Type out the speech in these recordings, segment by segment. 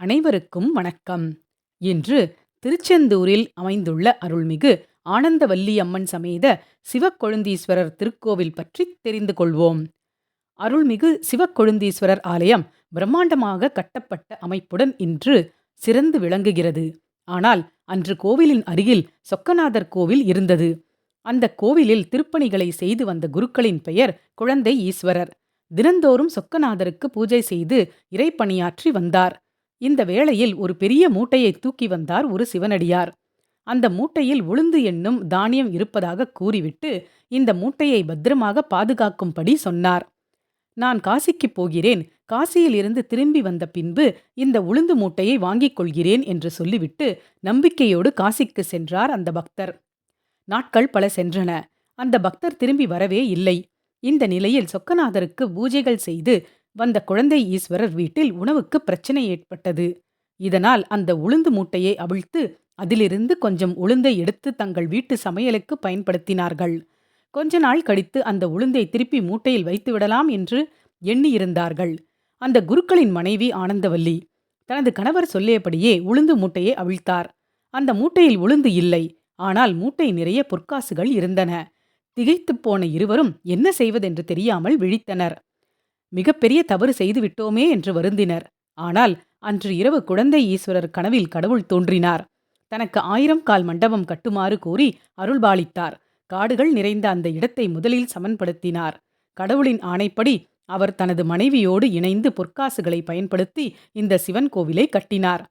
அனைவருக்கும் வணக்கம். இன்று திருச்செந்தூரில் அமைந்துள்ள அருள்மிகு ஆனந்தவல்லி அம்மன் சமேத சிவக்கொழுந்தீஸ்வரர் திருக்கோவில் பற்றி தெரிந்து கொள்வோம். அருள்மிகு சிவக்கொழுந்தீஸ்வரர் ஆலயம் பிரம்மாண்டமாக கட்டப்பட்ட அமைப்புடன் இன்று சிறந்து விளங்குகிறது. ஆனால் அன்று கோவிலின் அருகில் சொக்கநாதர் கோவில் இருந்தது. அந்த கோவிலில் திருப்பணிகளை செய்து வந்த குருக்களின் பெயர் குழந்தை ஈஸ்வரர். தினந்தோறும் சொக்கநாதருக்கு பூஜை செய்து இறைப்பணியாற்றி வந்தார். இந்த வேளையில் ஒரு பெரிய மூட்டையை தூக்கி வந்தார் ஒரு சிவனடியார். அந்த மூட்டையில் உளுந்து என்னும் தானியம் இருப்பதாக கூறிவிட்டு இந்த மூட்டையை பத்திரமாக பாதுகாக்கும்படி சொன்னார். நான் காசிக்குப் போகிறேன். காசியிலிருந்து திரும்பி வந்த பின்பு இந்த உளுந்து மூட்டையை வாங்கிக் கொள்கிறேன் என்று சொல்லிவிட்டு நம்பிக்கையோடு காசிக்கு சென்றார் அந்த பக்தர். நாட்கள் பல சென்றன. அந்த பக்தர் திரும்பி வரவே இல்லை. இந்த நிலையில் சொக்கநாதருக்கு பூஜைகள் செய்து வந்த குழந்தை ஈஸ்வரர் வீட்டில் உணவுக்கு பிரச்சனை ஏற்பட்டது. இதனால் அந்த உளுந்து மூட்டையை அவிழ்த்து அதிலிருந்து கொஞ்சம் உளுந்தை எடுத்து தங்கள் வீட்டு சமையலுக்கு பயன்படுத்தினார்கள். கொஞ்ச நாள் கழித்து அந்த உளுந்தை திருப்பி மூட்டையில் வைத்து விடலாம் என்று எண்ணியிருந்தார்கள். அந்த குருக்களின் மனைவி ஆனந்தவல்லி தனது கணவர் சொல்லியபடியே உளுந்து மூட்டையை அவிழ்த்தார். அந்த மூட்டையில் உளுந்து இல்லை. ஆனால் மூட்டை நிறைய பொற்காசுகள் இருந்தன. திகைத்துப் போன இருவரும் என்ன செய்வதென்று தெரியாமல் விழித்தனர். மிகப்பெரிய தவறு செய்து விட்டோமே என்று வருந்தினர். ஆனால் அன்று இரவு குழந்தை ஈஸ்வரர் கனவில் கடவுள் தோன்றினார். தனக்கு ஆயிரம் கால் மண்டபம் கட்டுமாறு கூறி அருள்பாலித்தார். காடுகள் நிறைந்த அந்த இடத்தை முதலில் சமன்படுத்தினார். கடவுளின் ஆணைப்படி அவர் தனது மனைவியோடு இணைந்து பொற்காசுகளை பயன்படுத்தி இந்த சிவன் கோவிலை கட்டினார்.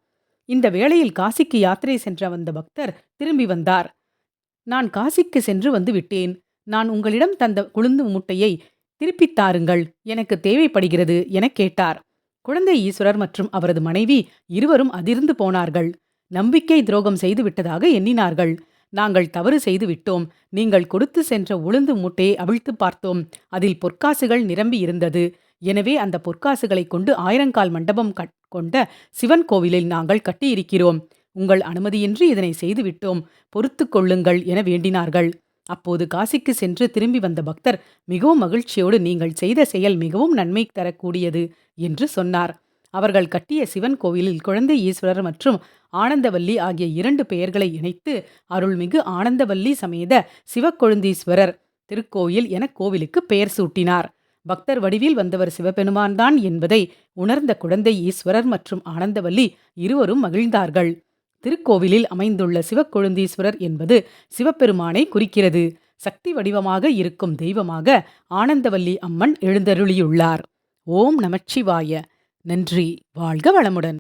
இந்த வேளையில் காசிக்கு யாத்திரை சென்ற வந்த பக்தர் திரும்பி வந்தார். நான் காசிக்கு சென்று வந்து விட்டேன். நான் உங்களிடம் தந்த குளுந்து முட்டையை திருப்பித் தாருங்கள் எனக்கு தேவைப்படுகிறது எனக் கேட்டார். குழந்தை ஈஸ்வரர் மற்றும் அவரது மனைவி இருவரும் அதிர்ந்து போனார்கள். நம்பிக்கை துரோகம் செய்து விட்டதாக எண்ணினார்கள். நாங்கள் தவறு செய்து விட்டோம் நீங்கள் கொடுத்து சென்ற உளுந்து மூட்டையை அவிழ்த்து பார்த்தோம். அதில் பொற்காசுகள் நிரம்பி இருந்தது. எனவே அந்த பொற்காசுகளை கொண்டு ஆயிரங்கால் மண்டபம் கொண்ட சிவன் கோவிலில் நாங்கள் கட்டியிருக்கிறோம். உங்கள் அனுமதியின்றி இதனை செய்துவிட்டோம். பொறுத்து கொள்ளுங்கள் என வேண்டினார்கள். அப்போது காசிக்கு சென்று திரும்பி வந்த பக்தர் மிகவும் மகிழ்ச்சியோடு நீங்கள் செய்த செயல் மிகவும் நன்மை தரக்கூடியது என்று சொன்னார். அவர்கள் கட்டிய சிவன் கோவிலில் குழந்தை ஈஸ்வரர் மற்றும் ஆனந்தவல்லி ஆகிய இரண்டு பெயர்களை இணைத்து அருள்மிகு ஆனந்தவல்லி சமேத சிவக்கொழுந்தீஸ்வரர் திருக்கோயில் என கோவிலுக்கு பெயர் சூட்டினார். பக்தர் வடிவில் வந்தவர் சிவபெருமான்தான் என்பதை உணர்ந்த குழந்தை ஈஸ்வரர் மற்றும் ஆனந்தவல்லி இருவரும் மகிழ்ந்தார்கள். திருக்கோவிலில் அமைந்துள்ள சிவக்கொழுந்தீஸ்வரர் என்பது சிவபெருமானை குறிக்கிறது. சக்தி வடிவமாக இருக்கும் தெய்வமாக ஆனந்தவல்லி அம்மன் எழுந்தருளியுள்ளார். ஓம் நமச்சிவாய. நன்றி. வாழ்க வளமுடன்.